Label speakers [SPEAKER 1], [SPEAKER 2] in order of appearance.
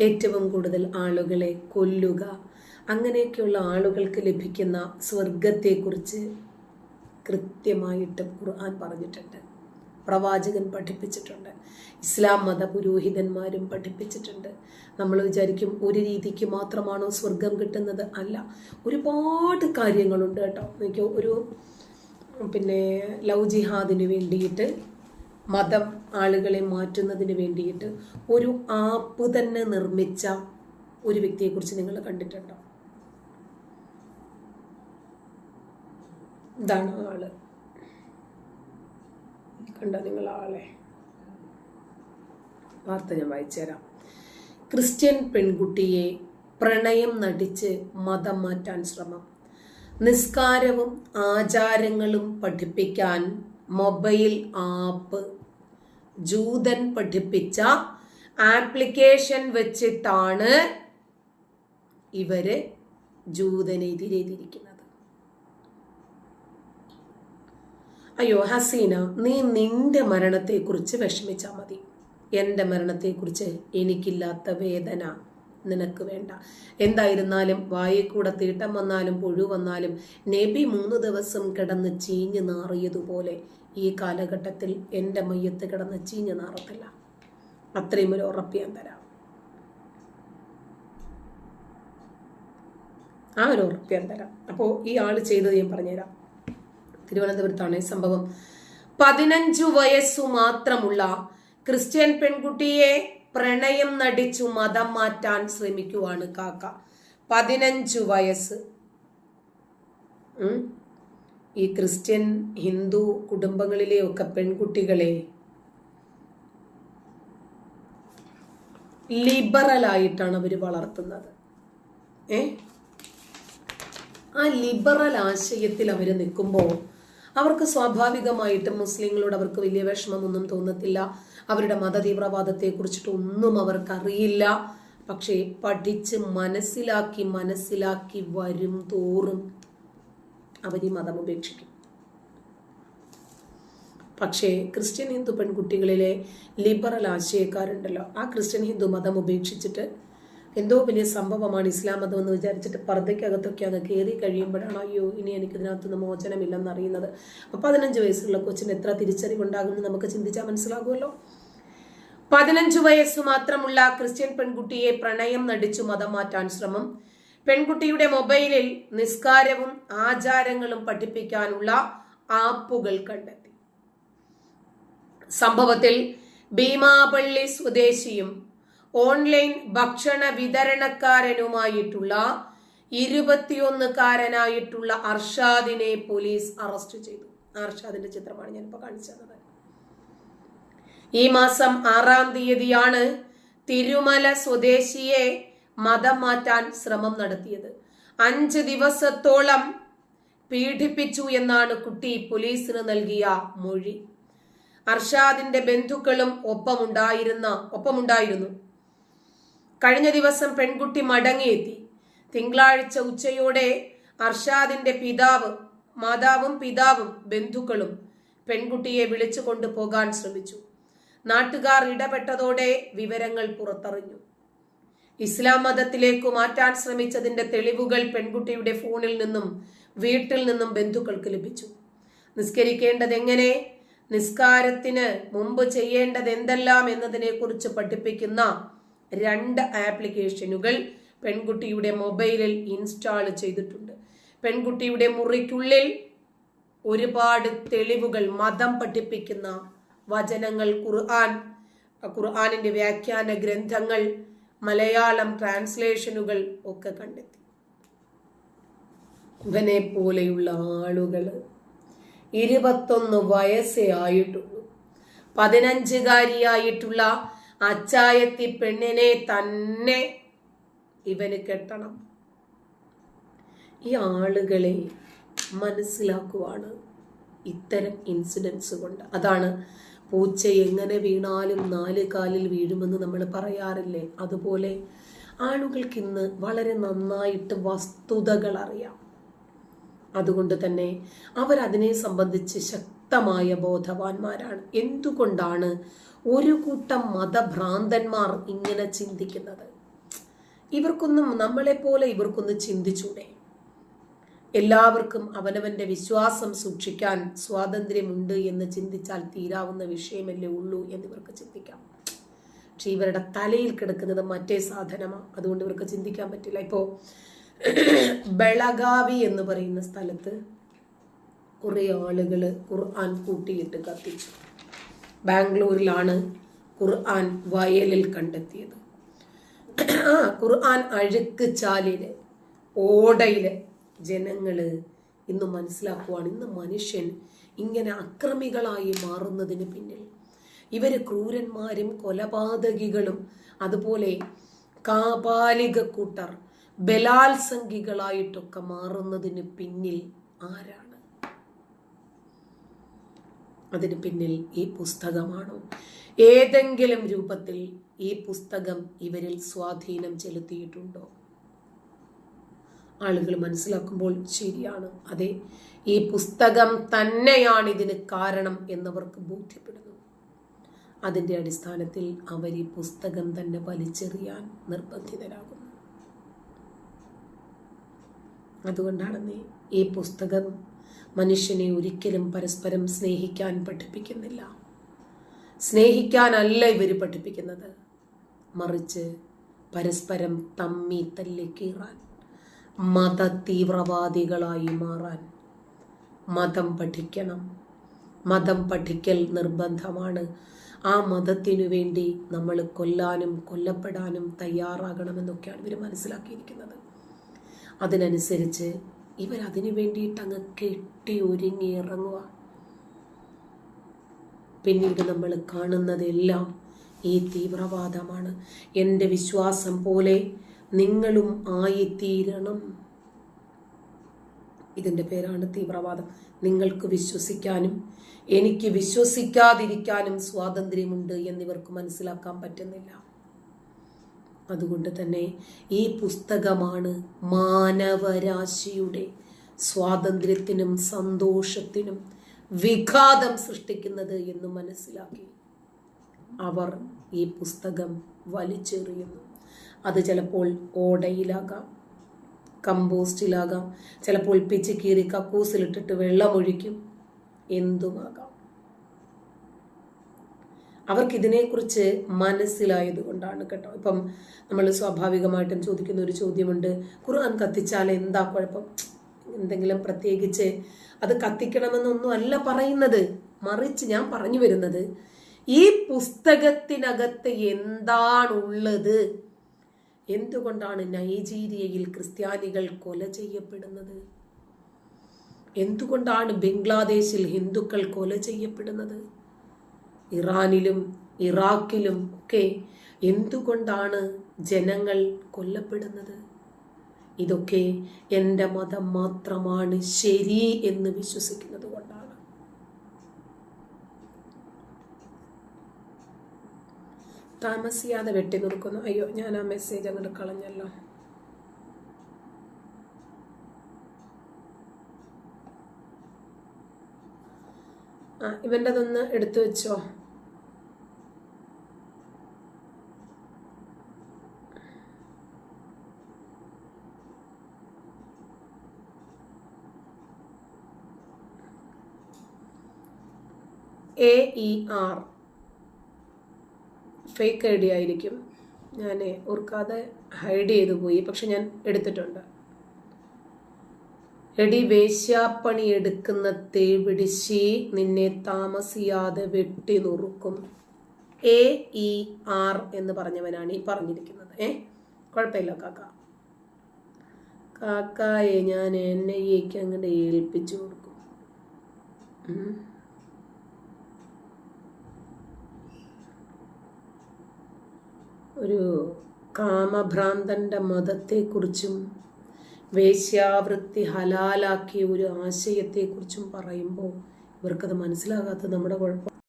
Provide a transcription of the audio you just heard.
[SPEAKER 1] ഏറ്റവും കൂടുതൽ ആളുകളെ കൊല്ലുക. അങ്ങനെയൊക്കെയുള്ള ആളുകൾക്ക് ലഭിക്കുന്ന സ്വർഗത്തെക്കുറിച്ച് കൃത്യമായിട്ട് ഖുർആൻ പറഞ്ഞിട്ടുണ്ട്. പ്രവാചകൻ പഠിപ്പിച്ചിട്ടുണ്ട്. ഇസ്ലാം മത പുരോഹിതന്മാരും പഠിപ്പിച്ചിട്ടുണ്ട്. നമ്മൾ വിചാരിക്കും ഒരു രീതിക്ക് മാത്രമാണോ സ്വർഗം കിട്ടുന്നത് അല്ല. ഒരുപാട് കാര്യങ്ങളുണ്ട് കേട്ടോ. എനിക്ക് ഒരു പിന്നെ ലവ് ജിഹാദിന് വേണ്ടിയിട്ട് മതം ആളുകളെ മാറ്റുന്നതിന് വേണ്ടിയിട്ട് ഒരു ആപ്പ് തന്നെ നിർമ്മിച്ച ഒരു വ്യക്തിയെക്കുറിച്ച് നിങ്ങൾ കണ്ടിട്ടുണ്ടോ? ഇതാണ് ആൾ. കണ്ട നിങ്ങൾ ആളെ? വാർത്ത ഞാൻ വായിച്ചുതരാം ക്രിസ്ത്യൻ പെൺകുട്ടിയെ പ്രണയം നടിച്ച് മതം മാറ്റാൻ ശ്രമം. നിസ്കാരവും ആചാരങ്ങളും പഠിപ്പിക്കാൻ മൊബൈൽ ആപ്പ് ജൂതൻ പഠിപ്പിച്ച ആപ്ലിക്കേഷൻ വെച്ചിട്ടാണ് ഇവർ ജൂതനെ തിരിക്കുന്നത് അയ്യോ ഹസീന നീ നിന്റെ മരണത്തെക്കുറിച്ച് വിഷമിച്ചാൽ മതി. എന്റെ മരണത്തെക്കുറിച്ച് എനിക്കില്ലാത്ത വേദന നിനക്ക് വേണ്ട. എന്തായിരുന്നാലും വായിൽ തീട്ടം വന്നാലും പുഴു വന്നാലും നബി മൂന്ന് ദിവസം കിടന്ന് ചീഞ്ഞ് നാറിയതുപോലെ ഈ കാലഘട്ടത്തിൽ എന്റെ മയ്യത്ത് കിടന്ന് ചീഞ്ഞ് നാറത്തില്ല. അത്രയും ഒരു ഉറപ്പ് ഞാൻ തരാം. ആ ഒരു ഉറപ്പ് ഞാൻ തരാം. അപ്പോൾ ഈ ആൾ ചെയ്തത് ഞാൻ പറഞ്ഞുതരാം. തിരുവനന്തപുരത്താണ് ഈ സംഭവം. പതിനഞ്ചു വയസ്സു മാത്രമുള്ള ക്രിസ്ത്യൻ പെൺകുട്ടിയെ പ്രണയം നടിച്ചു മതം മാറ്റാൻ ശ്രമിക്കുവാണ് കാക്ക. പതിനഞ്ചു വയസ്സ്. ഈ ക്രിസ്ത്യൻ ഹിന്ദു കുടുംബങ്ങളിലെയൊക്കെ പെൺകുട്ടികളെ ലിബറലായിട്ടാണ് അവർ വളർത്തുന്നത്. ഏ? ആ ലിബറൽ ആശയത്തിൽ അവർ നിൽക്കുമ്പോൾ അവർക്ക് സ്വാഭാവികമായിട്ടും മുസ്ലിങ്ങളോട് അവർക്ക് വലിയ വിഷമമൊന്നും തോന്നത്തില്ല. അവരുടെ മതതീവ്രവാദത്തെ കുറിച്ചിട്ട് ഒന്നും അവർക്ക് അറിയില്ല പക്ഷേ പഠിച്ച് മനസ്സിലാക്കി മനസ്സിലാക്കി വരും തോറും അവർ ഈ മതം ഉപേക്ഷിക്കും പക്ഷേ ക്രിസ്ത്യൻ ഹിന്ദു പെൺകുട്ടികളിലെ ലിബറൽ ആശയക്കാരുണ്ടല്ലോ. ആ ക്രിസ്ത്യൻ ഹിന്ദു മതം ഉപേക്ഷിച്ചിട്ട് എന്തോ വലിയ സംഭവമാണ് ഇസ്ലാം മതം എന്ന് വിചാരിച്ചിട്ട് പർദ്ദയ്ക്കകത്തൊക്കെ അങ്ങ് കയറി കഴിയുമ്പോഴാണ് അയ്യോ ഇനി എനിക്ക് ഇതിനകത്തുനിന്ന് മോചനമില്ലെന്ന് അറിയുന്നത് പതിനഞ്ച് വയസ്സുള്ള കൊച്ചിന് എത്ര തിരിച്ചറിവുണ്ടാകുമെന്ന് നമുക്ക് ചിന്തിച്ചാൽ മനസ്സിലാകുമല്ലോ? പതിനഞ്ചു വയസ്സ് മാത്രമുള്ള ക്രിസ്ത്യൻ പെൺകുട്ടിയെ പ്രണയം നടിച്ചു മതം മാറ്റാൻ ശ്രമം. പെൺകുട്ടിയുടെ മൊബൈലിൽ നിസ്കാരവും ആചാരങ്ങളും പഠിപ്പിക്കാനുള്ള ആപ്പുകൾ കണ്ടെത്തി. സംഭവത്തിൽ ഭീമാപള്ളി സ്വദേശിയും ഓൺലൈൻ ഭക്ഷണ വിതരണക്കാരനുമായിട്ടുള്ള ഇരുപത്തിയൊന്നുകാരനായിട്ടുള്ള അർഷാദിനെ പോലീസ് അറസ്റ്റ് ചെയ്തു. അർഷാദിന്റെ ചിത്രമാണ് ഞാനിപ്പോൾ കാണിച്ചു തന്നത്. ഈ മാസം ആറാം തീയതിയാണ് തിരുമല സ്വദേശിയെ മതം മാറ്റാൻ ശ്രമം നടത്തിയത്. അഞ്ച് ദിവസത്തോളം പീഡിപ്പിച്ചു എന്നാണ് കുട്ടി പോലീസിന് നൽകിയ മൊഴി. അർഷാദിന്റെ ബന്ധുക്കളും ഒപ്പമുണ്ടായിരുന്ന ഒപ്പമുണ്ടായിരുന്നു. കഴിഞ്ഞ ദിവസം പെൺകുട്ടി മടങ്ങിയെത്തി. തിങ്കളാഴ്ച ഉച്ചയോടെ അർഷാദിന്റെ പിതാവ് മാതാവും പിതാവും ബന്ധുക്കളും പെൺകുട്ടിയെ വിളിച്ചു കൊണ്ടുപോകാൻ ശ്രമിച്ചു. നാട്ടുകാർ ഇടപെട്ടതോടെ വിവരങ്ങൾ പുറത്തറിഞ്ഞു. ഇസ്ലാം മതത്തിലേക്കു മാറ്റാൻ ശ്രമിച്ചതിന്റെ തെളിവുകൾ പെൺകുട്ടിയുടെ ഫോണിൽ നിന്നും വീട്ടിൽ നിന്നും ബന്ധുക്കൾക്ക് ലഭിച്ചു. നിസ്കരിക്കേണ്ടത് എങ്ങനെ നിസ്കാരത്തിന് മുമ്പ് ചെയ്യേണ്ടത് എന്തെല്ലാം എന്നതിനെ കുറിച്ച് പഠിപ്പിക്കുന്ന രണ്ട് ആപ്ലിക്കേഷനുകൾ പെൺകുട്ടിയുടെ മൊബൈലിൽ ഇൻസ്റ്റാൾ ചെയ്തിട്ടുണ്ട്. പെൺകുട്ടിയുടെ മുറിക്കുള്ളിൽ ഒരുപാട് തെളിവുകൾ മതം പഠിപ്പിക്കുന്ന വചനങ്ങൾ ഖുർആൻ ഖുർആാനിന്റെ വ്യാഖ്യാന ഗ്രന്ഥങ്ങൾ മലയാളം ട്രാൻസ്ലേഷനുകൾ ഒക്കെ കണ്ടെത്തി. ഇവനെ പോലെയുള്ള ആളുകൾ ഇരുപത്തൊന്ന് വയസ്സേ ആയിട്ടുള്ളൂ. പതിനഞ്ചുകാരിയായിട്ടുള്ള അച്ചായത്തി പെണ്ണിനെ തന്നെ ഇവന് കെട്ടണം. ഈ ആളുകളെ മനസ്സിലാക്കുവാണ് ഇത്തരം ഇൻസിഡൻസ് കൊണ്ട്. അതാണ് പൂച്ച എങ്ങനെ വീണാലും നാല് കാലിൽ വീഴുമെന്ന് നമ്മൾ പറയാറില്ലേ? അതുപോലെ ആളുകൾക്ക് ഇന്ന് വളരെ നന്നായിട്ട് വസ്തുതകൾ അറിയാം. അതുകൊണ്ട് തന്നെ അവരതിനെ സംബന്ധിച്ച് ശക്തമായ ബോധവാന്മാരാണ്. എന്തുകൊണ്ടാണ് ഒരു കൂട്ടം മതഭ്രാന്തന്മാർ ഇങ്ങനെ ചിന്തിക്കുന്നത്? ഇവർക്കൊന്നും നമ്മളെപ്പോലെ ഇവർക്കൊന്ന് ചിന്തിച്ചൂടെ? എല്ലാവർക്കും അവനവന്റെ വിശ്വാസം സൂക്ഷിക്കാൻ സ്വാതന്ത്ര്യമുണ്ട് എന്ന് ചിന്തിച്ചാൽ തീരാവുന്ന വിഷയമല്ലേ ഉള്ളൂ എന്ന് ഇവർക്ക് ചിന്തിക്കാം. പക്ഷെ ഇവരുടെ തലയിൽ കിടക്കുന്നത് മറ്റേ സാധനമാണ് അതുകൊണ്ട് ഇവർക്ക് ചിന്തിക്കാൻ പറ്റില്ല. ഇപ്പോൾ ബെളഗാവി എന്ന് പറയുന്ന സ്ഥലത്ത് കുറേ ആളുകൾ ഖുർആൻ കൂട്ടിയിട്ട് കത്തിച്ചു. ബാംഗ്ലൂരിലാണ് ഖുർആൻ വയലിൽ കണ്ടെത്തിയത്. ആ ഖുർആൻ അഴുക്ക് ചാലിൽ ഓടയിൽ ജനങ്ങൾ ഇന്ന് മനസ്സിലാക്കുവാണ് ഇന്ന് മനുഷ്യൻ ഇങ്ങനെ അക്രമികളായി മാറുന്നതിന് പിന്നിൽ. ഇവർ ക്രൂരന്മാരും കൊലപാതകികളും അതുപോലെ കാപാലിക കൂട്ടർ ബലാത്സംഗികളായിട്ടൊക്കെ മാറുന്നതിന് പിന്നിൽ ആരാണ്? അതിന് പിന്നിൽ ഈ പുസ്തകമാണോ? ഏതെങ്കിലും രൂപത്തിൽ ഈ പുസ്തകം ഇവരിൽ സ്വാധീനം ചെലുത്തിയിട്ടുണ്ടോ? ആളുകൾ മനസ്സിലാക്കുമ്പോൾ ശരിയാണ്. അതെ ഈ പുസ്തകം തന്നെയാണ് ഇതിന് കാരണം എന്നവർക്ക് ബോധ്യപ്പെടുന്നു. അതിന്റെ അടിസ്ഥാനത്തിൽ അവർ ഈ പുസ്തകം തന്നെ വലിച്ചെറിയാൻ നിർബന്ധിതരാകുന്നു. അതുകൊണ്ടാണ് ഈ പുസ്തകം മനുഷ്യനെ ഒരിക്കലും പരസ്പരം സ്നേഹിക്കാൻ പഠിപ്പിക്കുന്നില്ല. സ്നേഹിക്കാനല്ല ഇവർ പഠിപ്പിക്കുന്നത്. മറിച്ച് പരസ്പരം തമ്മി തല്ലിക്കീറാൻ മത തീവ്രവാദികളായി മാറാൻ മതം പഠിക്കണം. മതം പഠിക്കൽ നിർബന്ധമാണ്. ആ മതത്തിനു വേണ്ടി നമ്മൾ കൊല്ലാനും കൊല്ലപ്പെടാനും തയ്യാറാകണമെന്നൊക്കെയാണ് ഇവർ മനസ്സിലാക്കിയിരിക്കുന്നത്. അതിനനുസരിച്ച് ഇവരതിനു വേണ്ടിയിട്ട് അങ്ങ് കെട്ടി ഒരുങ്ങി ഇറങ്ങുക. പിന്നീട് നമ്മൾ കാണുന്നതെല്ലാം ഈ തീവ്രവാദമാണ്. എന്റെ വിശ്വാസം പോലെ നിങ്ങളും ആയിത്തീരണം. ഇതിന്റെ പേരാണ് തീവ്രവാദം. നിങ്ങൾക്ക് വിശ്വസിക്കാനും എനിക്ക് വിശ്വസിക്കാതിരിക്കാനും സ്വാതന്ത്ര്യമുണ്ട് എന്നിവർക്ക് മനസ്സിലാക്കാൻ പറ്റുന്നില്ല. അതുകൊണ്ട് തന്നെ ഈ പുസ്തകമാണ് മാനവരാശിയുടെ സ്വാതന്ത്ര്യത്തിനും സന്തോഷത്തിനും വിഘാതം സൃഷ്ടിക്കുന്നത് എന്ന് മനസ്സിലാക്കി. അവർ ഈ പുസ്തകം വലിച്ചെറിയുന്നു. അത് ചിലപ്പോൾ ഓടയിലാകാം കമ്പോസ്റ്റിലാകാം ചിലപ്പോൾ പിച്ച് കീറി കക്കൂസിലിട്ടിട്ട് വെള്ളമൊഴിക്കും എന്തുമാകാം. അവർക്ക് ഇതിനെക്കുറിച്ച് മനസ്സിലായത് കൊണ്ടാണ് കേട്ടോ. ഇപ്പം നമ്മൾ സ്വാഭാവികമായിട്ടും ചോദിക്കുന്ന ഒരു ചോദ്യമുണ്ട് ഖുർആൻ കത്തിച്ചാൽ എന്താ കുഴപ്പം? എന്തെങ്കിലും പ്രത്യേകിച്ച് അത് കത്തിക്കണമെന്നൊന്നും അല്ല പറയുന്നത്. മറിച്ച് ഞാൻ പറഞ്ഞു വരുന്നത് ഈ പുസ്തകത്തിനകത്ത് എന്താണുള്ളത്? എന്തുകൊണ്ടാണ് നൈജീരിയയിൽ ക്രിസ്ത്യാനികൾ കൊല ചെയ്യപ്പെടുന്നത്? എന്തുകൊണ്ടാണ് ബംഗ്ലാദേശിൽ ഹിന്ദുക്കൾ കൊല ചെയ്യപ്പെടുന്നത്? ഇറാനിലും ഇറാഖിലും ഒക്കെ എന്തുകൊണ്ടാണ് ജനങ്ങൾ കൊല്ലപ്പെടുന്നത്? ഇതൊക്കെ എന്റെ മതം മാത്രമാണ് ശരി എന്ന് വിശ്വസിക്കുന്നത് കൊണ്ടാണ് താമസിയാതെ വെട്ടി നിർക്കുന്നു അയ്യോ ഞാൻ ആ മെസ്സേജ് അങ്ങോട്ട് കളഞ്ഞല്ലോ. ആ ഇവന്റെതൊന്ന് എടുത്തു വെച്ചോ. A E R fake I D ആയിരിക്കും. ഞാൻ ഓർക്കാതെ ഹൈഡ് ചെയ്തു പോയി. പക്ഷെ ഞാൻ എടുത്തിട്ടുണ്ട്. എടി വേശ്യാപ്പണി എടുക്കുന്ന തേവിടിശി നിന്നെ താമസിയാതെ വെട്ടി നുറുക്കും. എ ഇ ആർ എന്ന് പറഞ്ഞവനാണ് ഈ പറഞ്ഞിരിക്കുന്നത്. ഏ? കുഴപ്പമില്ല കാക്ക. കാക്കായെ ഞാൻ എൻ ഐ അങ്ങോട്ട് ഏൽപ്പിച്ചു കൊടുക്കും. ഒരു കാമഭ്രാന്തന്റെ മതത്തെക്കുറിച്ചും വേശ്യാവൃത്തി ഹലാലാക്കിയ ഒരു ആശയത്തെക്കുറിച്ചും പറയുമ്പോൾ ഇവർക്കത് മനസ്സിലാകാത്ത നമ്മുടെ കുഴപ്പം